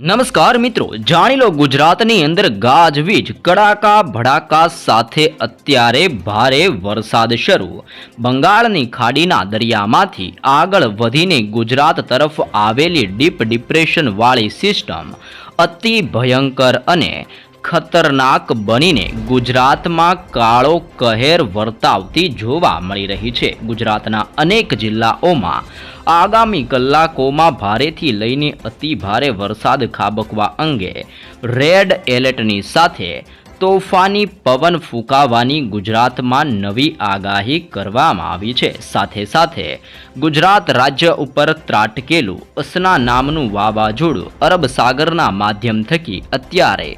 નમસ્કાર મિત્રો, જાણી લો ગુજરાતની અંદર ગાજવીજ કડાકા, ભડાકા સાથે અત્યારે ભારે વરસાદ શરૂ. બંગાળની ખાડીના દરિયામાંથી આગળ વધીને ગુજરાત તરફ આવેલી ડીપ ડિપ્રેશનવાળી સિસ્ટમ અતિ ભયંકર અને ખતરનાક બનીને ગુજરાતમાં કાળો કહેર વર્તાવતી જોવા મળી રહી છે. ગુજરાતના અનેક જિલ્લાઓમાં આગામી કલાકોમાં ભારેથી લઈને અતિ ભારે વરસાદ ખાબકવા અંગે રેડ એલર્ટની સાથે તોફાની પવન ફૂંકાવાની ગુજરાતમાં નવી આગાહી કરવામાં આવી છે. સાથે સાથે ગુજરાત રાજ્ય ઉપર ત્રાટકેલું અસના નામનું વાવાઝોડું અરબ સાગરના માધ્યમ થકી અત્યારે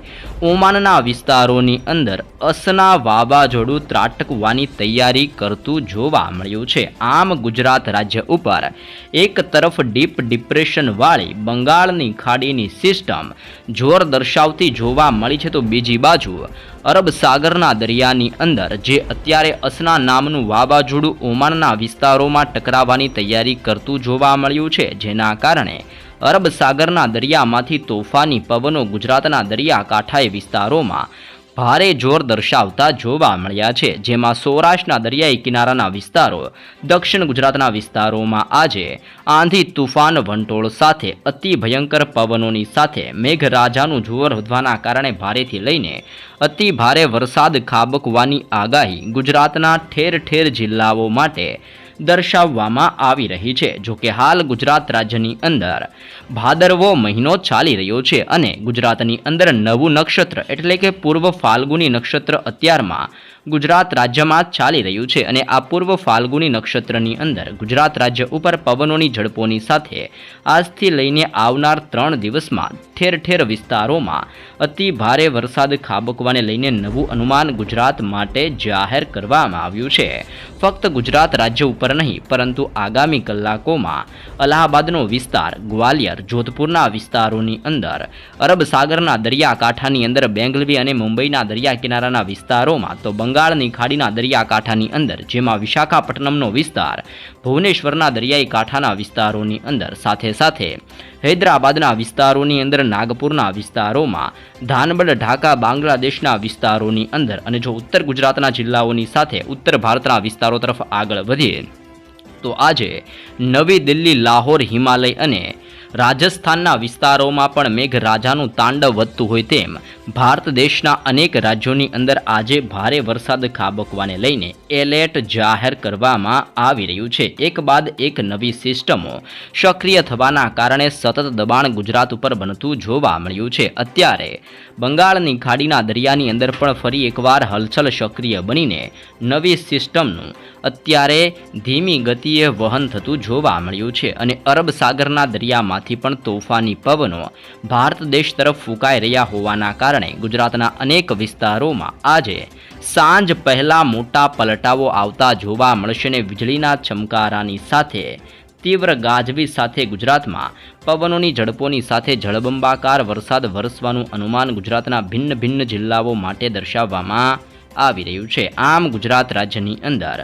ઓમાનના વિસ્તારોની અંદર અસના વાવાઝોડું ત્રાટકવાની તૈયારી કરતું જોવા મળ્યું છે. આમ ગુજરાત રાજ્ય ઉપર એક તરફ ડીપ ડિપ્રેશનવાળી બંગાળની ખાડીની સિસ્ટમ જોર દર્શાવતી જોવા મળી છે તો બીજી બાજુ અરબ સાગરના દરિયાની અંદર, જે અત્યારે અસના નામનું વાવાઝોડું ઓમાનના વિસ્તારોમાં ટકરાવવાની તૈયારી કરતું જોવા મળ્યું છે, જેના કારણે અરબ સાગરના દરિયામાંથી તોફાની પવનો ગુજરાતના દરિયાકાંઠાએ વિસ્તારોમાં ભારે જોર દર્શાવતા જોવા મળ્યા છે, જેમાં સૌરાષ્ટ્રના દરિયાઈ કિનારાના વિસ્તારો, દક્ષિણ ગુજરાતના વિસ્તારોમાં આજે આંધી તુફાન વંટોળ સાથે અતિ ભયંકર પવનોની સાથે મેઘરાજાનું જોર વધવાના કારણે ભારેથી લઈને અતિ ભારે વરસાદ ખાબકવાની આગાહી ગુજરાતના ઠેર ઠેર જિલ્લાઓ માટે દર્શાવવામાં આવી રહી છે. જોકે હાલ ગુજરાત રાજ્યની અંદર ભાદરવો મહિનો ચાલી રહ્યો છે અને ગુજરાતની અંદર નવું નક્ષત્ર એટલે કે પૂર્વ ફાલ્ગુની નક્ષત્ર અત્યારમાં ગુજરાત રાજ્યમાં ચાલી રહ્યું છે અને આ પૂર્વ ફાલ્ગુની નક્ષત્રની અંદર ગુજરાત રાજ્ય ઉપર પવનોની ઝડપોની સાથે આજથી લઈને આવનાર ત્રણ દિવસમાં ઠેર ઠેર વિસ્તારોમાં અતિ ભારે વરસાદ ખાબકવાને લઈને નવું અનુમાન ગુજરાત માટે જાહેર કરવામાં આવ્યું છે. ફક્ત ગુજરાત રાજ્ય ઉપર નહીં, પરંતુ આગામી કલાકોમાં અલ્હાબાદનો વિસ્તાર, ગ્વાલિયર, જોધપુરના વિસ્તારોની અંદર, અરબ સાગરના દરિયાકાંઠાની અંદર બેંગલવી અને મુંબઈના દરિયા કિનારાના વિસ્તારોમાં તો બંગાળની ખાડીના દરિયાકાંઠાની અંદર, જેમાં વિશાખાપટ્ટનમનો વિસ્તાર, ભુવનેશ્વરના દરિયાઈ કાંઠાના વિસ્તારોની અંદર. સાથે સાથે, હૈદરાબાદના વિસ્તારોની અંદર, નાગપુરના વિસ્તારોમાં, ધાનબડ, ઢાકા, બાંગ્લાદેશના વિસ્તારોની અંદર અને જો ઉત્તર ગુજરાતના જિલ્લાઓની સાથે ઉત્તર ભારતના વિસ્તારો તરફ આગળ વધીએ, તો આજે નવી દિલ્હી, લાહોર, હિમાલય અને રાજસ્થાનના વિસ્તારોમાં પણ મેઘરાજાનું તાંડવ વધતું હોય તેમ ભારત દેશના અનેક રાજ્યોની અંદર આજે ભારે વરસાદ ખાબકવાને લઈને એલર્ટ જાહેર કરવામાં આવી રહ્યું છે. એક બાદ એક નવી સિસ્ટમો સક્રિય થવાના કારણે સતત દબાણ ગુજરાત ઉપર બનતું જોવા મળ્યું છે. અત્યારે બંગાળની ખાડીના દરિયાની અંદર પણ ફરી એકવાર હલચલ સક્રિય બનીને નવી સિસ્ટમનું અત્યારે ધીમી ગતિએ વહન થતું જોવા મળ્યું છે અને અરબ સાગરના દરિયામાંથી પણ તોફાની પવનો ભારત દેશ તરફ ફૂંકાઈ રહ્યા હોવાના કારણે ગુજરાતના અનેક વિસ્તારોમાં આજે સાંજ પહેલા મોટા પલટાવો આવતા જોવા મળશે ને વીજળીના ચમકારાની સાથે તીવ્ર ગાજવી સાથે ગુજરાતમાં પવનોની ઝડપોની સાથે જળબંબાકાર વરસાદ વરસવાનું અનુમાન ગુજરાતના ભિન્ન ભિન્ન જિલ્લાઓ માટે દર્શાવવામાં આવી રહ્યું છે. આમ ગુજરાત રાજ્યની અંદર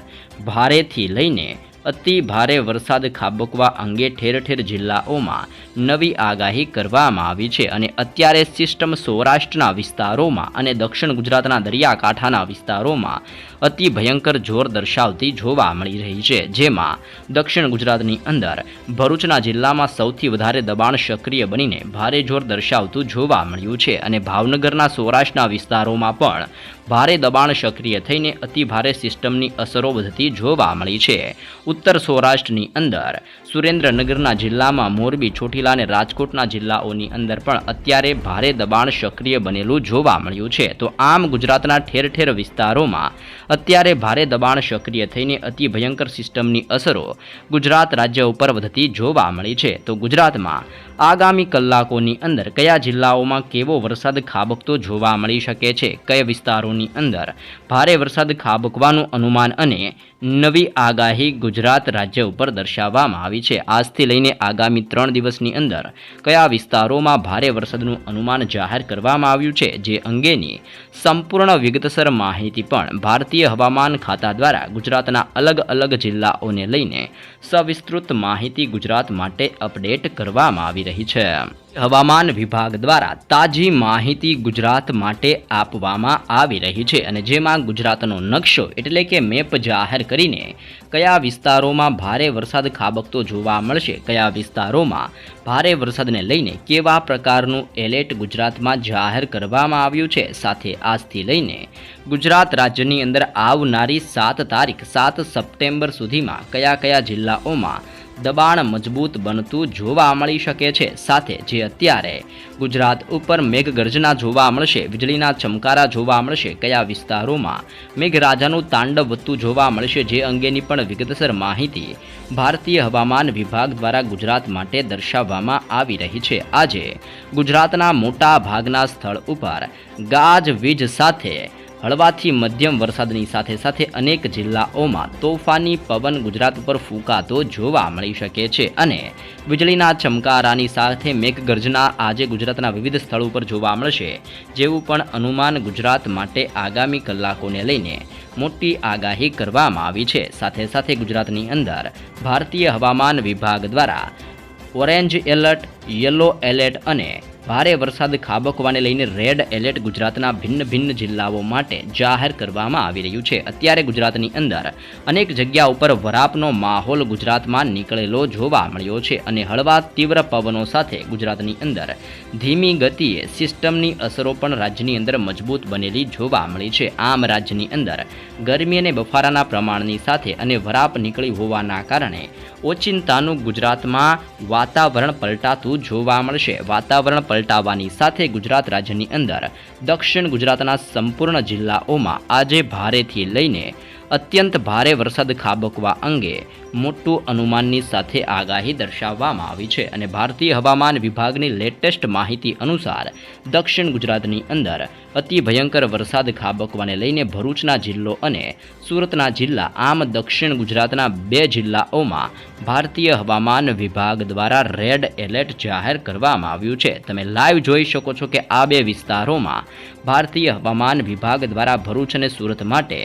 ભારેથી લઈને અતિ ભારે વરસાદ ખાબકવા અંગે ઠેર ઠેર જિલ્લાઓમાં નવી આગાહી કરવામાં આવી છે અને અત્યારે સિસ્ટમ સૌરાષ્ટ્રના વિસ્તારોમાં અને દક્ષિણ ગુજરાતના દરિયાકાંઠાના વિસ્તારોમાં અતિ ભયંકર જોર દર્શાવતી જોવા મળી રહી છે, જેમાં દક્ષિણ ગુજરાતની અંદર ભરૂચના જિલ્લામાં સૌથી વધારે દબાણ સક્રિય બનીને ભારે જોર દર્શાવતું જોવા મળ્યું છે અને ભાવનગરના સૌરાષ્ટ્રના વિસ્તારોમાં પણ ભારે દબાણ સક્રિય થઈને અતિ ભારે સિસ્ટમની અસરો વધતી જોવા મળી છે. ઉત્તર સૌરાષ્ટ્રની અંદર સુરેન્દ્રનગરના જિલ્લામાં મોરબી, ચોટીલા અને રાજકોટના જિલ્લાઓની અંદર પણ અત્યારે ભારે દબાણ સક્રિય બનેલું જોવા મળ્યું છે. તો આમ ગુજરાતના ઠેર ઠેર વિસ્તારોમાં અત્યારે ભારે દબાણ સક્રિય થઈને અતિ ભયંકર સિસ્ટમની અસરો ગુજરાત રાજ્ય ઉપર વધતી જોવા મળી છે. તો ગુજરાતમાં આગામી કલાકોની અંદર કયા જિલ્લાઓમાં કેવો વરસાદ ખાબકતો જોવા મળી શકે છે? કયા વિસ્તારોની અંદર ભારે વરસાદ ખાબકવાનું અનુમાન અને નવી આગાહી ગુજરાત રાજ્ય ઉપર દર્શાવવામાં આવી છે. આજથી લઈને આગામી ત્રણ દિવસની અંદર કયા વિસ્તારોમાં ભારે વરસાદનું અનુમાન જાહેર કરવામાં આવ્યું છે, જે અંગેની સંપૂર્ણ વિગતસર માહિતી પણ ભારતીય હવામાન ખાતા દ્વારા ગુજરાતના અલગ અલગ જિલ્લાઓને લઈને સવિસ્તૃત માહિતી ગુજરાત માટે અપડેટ કરવામાં આવી રહી છે. હવામાન વિભાગ દ્વારા તાજી માહિતી ગુજરાત માટે આપવામાં આવી રહી છે અને જેમાં ગુજરાતનો નકશો એટલે કે મેપ જાહેર કરીને કયા વિસ્તારોમાં ભારે વરસાદ ખાબકતો જોવા મળશે, કયા વિસ્તારોમાં ભારે વરસાદને લઈને કેવા પ્રકારનું એલર્ટ ગુજરાતમાં જાહેર કરવામાં આવ્યું છે, સાથે આજથી લઈને ગુજરાત રાજ્યની અંદર આવનારી સાત તારીખ, સાત સપ્ટેમ્બર સુધીમાં કયા કયા જિલ્લાઓમાં દબાણ મજબૂત બનતું જોવા મળી શકે છે. સાથે જે અત્યારે ગુજરાત ઉપર મેઘગર્જના જોવા મળશે, વીજળીના ચમકારા જોવા મળશે, કયા વિસ્તારોમાં મેઘરાજાનું તાંડવ વધતું જોવા મળશે જે અંગેની પણ વિગતસર માહિતી ભારતીય હવામાન વિભાગ દ્વારા ગુજરાત માટે દર્શાવવામાં આવી રહી છે. આજે ગુજરાતના મોટા ભાગના સ્થળ ઉપર ગાજવીજ સાથે હળવાથી મધ્યમ વરસાદની સાથે સાથે અનેક જિલ્લાઓમાં તોફાની પવન ગુજરાત ઉપર ફૂંકાતો જોવા મળી શકે છે અને વીજળીના ચમકારાની સાથે મેઘગર્જના આજે ગુજરાતના વિવિધ સ્થળો ઉપર જોવા મળશે, જેવું પણ અનુમાન ગુજરાત માટે આગામી કલાકોને લઈને મોટી આગાહી કરવામાં આવી છે. સાથે સાથે ગુજરાતની અંદર ભારતીય હવામાન વિભાગ દ્વારા ઓરેન્જ એલર્ટ, યલો એલર્ટ અને ભારે વરસાદ ખાબકવાને લઈને રેડ એલર્ટ ગુજરાતના ભિન્ન ભિન્ન જિલ્લાઓ માટે જાહેર કરવામાં આવી રહ્યું છે. અત્યારે ગુજરાતની અંદર અનેક જગ્યા ઉપર વરાપનો માહોલ ગુજરાતમાં નીકળેલો જોવા મળ્યો છે અને હળવા તીવ્ર પવનો સાથે ગુજરાતની અંદર ધીમી ગતિએ સિસ્ટમની અસરો પણ રાજ્યની અંદર મજબૂત બનેલી જોવા મળી છે. આમ રાજ્યની અંદર ગરમી અને બફારાના પ્રમાણની સાથે અને વરાપ નીકળી હોવાના કારણે ઓચિંતાનું ગુજરાતમાં વાતાવરણ પલટાતું જોવા મળશે. વાતાવરણ પલટાવાની સાથે ગુજરાત રાજ્યની અંદર દક્ષિણ ગુજરાતના સંપૂર્ણ જિલ્લાઓમાં આજે ભારેથી લઈને અત્યંત ભારે વરસાદ ખાબકવા અંગે મોટું અનુમાનની સાથે આગાહી દર્શાવવામાં આવી છે અને ભારતીય હવામાન વિભાગની લેટેસ્ટ માહિતી અનુસાર દક્ષિણ ગુજરાતની અંદર અતિ ભયંકર વરસાદ ખાબકવાને લઈને ભરૂચના જિલ્લો અને સુરતના જિલ્લા, આમ દક્ષિણ ગુજરાતના બે જિલ્લાઓમાં ભારતીય હવામાન વિભાગ દ્વારા રેડ એલર્ટ જાહેર કરવામાં આવ્યું છે. તમે લાઈવ જોઈ શકો છો કે આ બે વિસ્તારોમાં ભારતીય હવામાન વિભાગ દ્વારા ભરૂચ અને સુરત માટે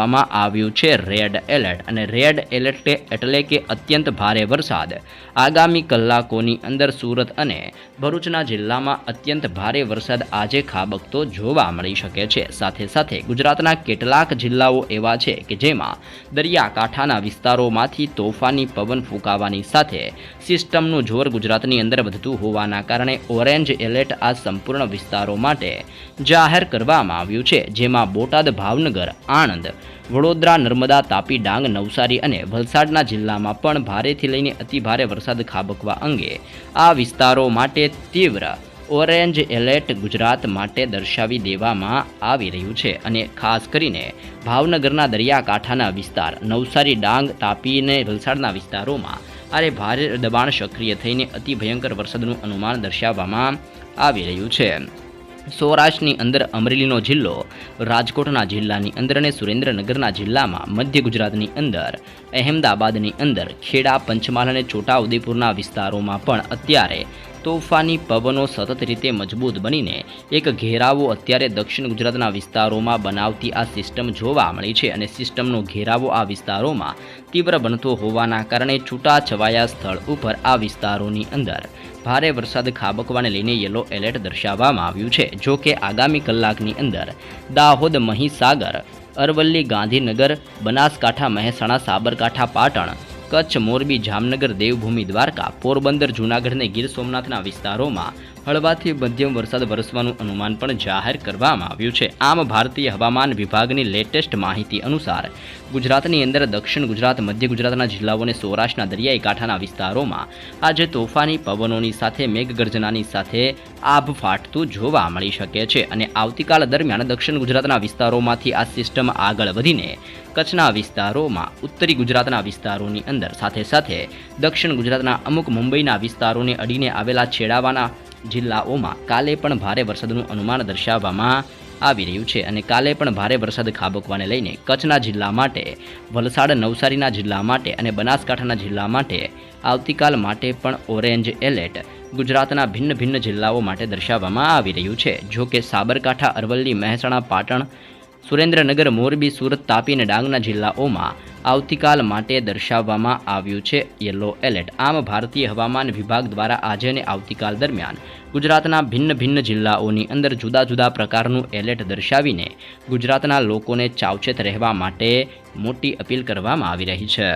દર્શાવવામાં આવ્યું છે રેડ એલર્ટ. અને રેડ એલર્ટ એટલે કે અત્યંત ભારે વરસાદ. આગામી કલાકોની અંદર સુરત અને ભરૂચના જિલ્લામાં અત્યંત ભારે વરસાદ આજે ખાબકતો જોવા મળી શકે છે. સાથે સાથે ગુજરાતના કેટલાક જિલ્લાઓ એવા છે કે જેમાં દરિયાકાંઠાના વિસ્તારોમાંથી તોફાની પવન ફૂંકાવાની સાથે સિસ્ટમનું જોર ગુજરાતની અંદર વધતું હોવાના કારણે ઓરેન્જ એલર્ટ આ સંપૂર્ણ વિસ્તારો માટે જાહેર કરવામાં આવ્યું છે. જેમાં બોટાદ, ભાવનગર, આણંદ વડોદરા, નર્મદા, તાપી, ડાંગ, નવસારી અને વલસાડના જિલ્લામાં પણ ભારેથી લઈને અતિભારે વરસાદ ખાબકવા અંગે આ વિસ્તારો માટે તીવ્ર ઓરેન્જ એલર્ટ ગુજરાત માટે દર્શાવી દેવામાં આવી રહ્યું છે અને ખાસ કરીને ભાવનગરના દરિયાકાંઠાના વિસ્તાર, નવસારી, ડાંગ, તાપી અને વલસાડના વિસ્તારોમાં આરે ભારે દબાણ સક્રિય થઈને અતિ ભયંકર વરસાદનું અનુમાન દર્શાવવામાં આવી રહ્યું છે. સૌરાષ્ટ્રની અંદર અમરેલીનો જિલ્લો, રાજકોટના જિલ્લાની અંદર અને સુરેન્દ્રનગરના જિલ્લામાં મધ્ય ગુજરાતની અંદર, અહેમદાબાદની અંદર ખેડા, પંચમહાલ અને છોટાઉદેપુરના વિસ્તારોમાં પણ અત્યારે તોફાની પવનો સતત રીતે મજબૂત બનીને એક ઘેરાવો અત્યારે દક્ષિણ ગુજરાતના વિસ્તારોમાં બનાવતી આ સિસ્ટમ જોવા મળી છે અને સિસ્ટમનો ઘેરાવો આ વિસ્તારોમાં તીવ્ર બનતો હોવાના કારણે છૂટાછવાયા સ્થળ ઉપર આ વિસ્તારોની અંદર ભારે વરસાદ ખાબકવાને લઈને યલો એલર્ટ દર્શાવવામાં આવ્યું છે. જો કે આગામી કલાકની અંદર દાહોદ, મહીસાગર, અરવલ્લી, ગાંધીનગર, બનાસકાંઠા, મહેસાણા, સાબરકાંઠા, પાટણ કચ્છ મોરબી જામનગર દેવભૂમિ દ્વારકા પોરબંદર જૂનાગઢ અને ગીર સોમનાથના વિસ્તારોમાં હળવાથી મધ્યમ વરસાદ વરસવાનું અનુમાન પણ જાહેર કરવામાં આવ્યું છે. આમ ભારતીય હવામાન વિભાગની લેટેસ્ટ માહિતી અનુસાર, ગુજરાતની અંદર દક્ષિણ ગુજરાત, મધ્ય ગુજરાતના જિલ્લાઓ અને સૌરાષ્ટ્રના દરિયાઈ કાંઠાના વિસ્તારોમાં આજે તોફાની પવનોની સાથે મેઘગર્જનાની સાથે આભ ફાટતું જોવા મળી શકે છે અને આવતીકાલ દરમિયાન દક્ષિણ ગુજરાતના વિસ્તારોમાંથી આ સિસ્ટમ આગળ વધીને કચ્છના વિસ્તારોમાં ઉત્તરી ગુજરાતના વિસ્તારોની અંદર સાથે સાથે દક્ષિણ ગુજરાતના અમુક મુંબઈના વિસ્તારોને અડીને આવેલા છેડાવાના જિલ્લાઓમાં કાલે પણ ભારે વરસાદનું અનુમાન દર્શાવવામાં આવી રહ્યું છે અને કાલે પણ ભારે વરસાદ ખાબકવાને લઈને કચ્છના જિલ્લા માટે, વલસાડ નવસારીના જિલ્લા માટે અને બનાસકાંઠાના જિલ્લા માટે આવતીકાલ માટે પણ ઓરેન્જ એલર્ટ ગુજરાતના ભિન્ન ભિન્ન જિલ્લાઓ માટે દર્શાવવામાં આવી રહ્યું છે. જો કે સાબરકાંઠા, અરવલ્લી, મહેસાણા, પાટણ, સુરેન્દ્રનગર, મોરબી, સુરત, તાપી અને ડાંગના જિલ્લાઓમાં આવતીકાલ માટે દર્શાવવામાં આવ્યું છે યલો એલર્ટ. આમ ભારતીય હવામાન વિભાગ દ્વારા આજે અને આવતીકાલ દરમિયાન ગુજરાતના ભિન્ન ભિન્ન જિલ્લાઓની અંદર જુદા જુદા પ્રકારનું એલર્ટ દર્શાવીને ગુજરાતના લોકોને ચાવચેત રહેવા માટે મોટી અપીલ કરવામાં આવી રહી છે.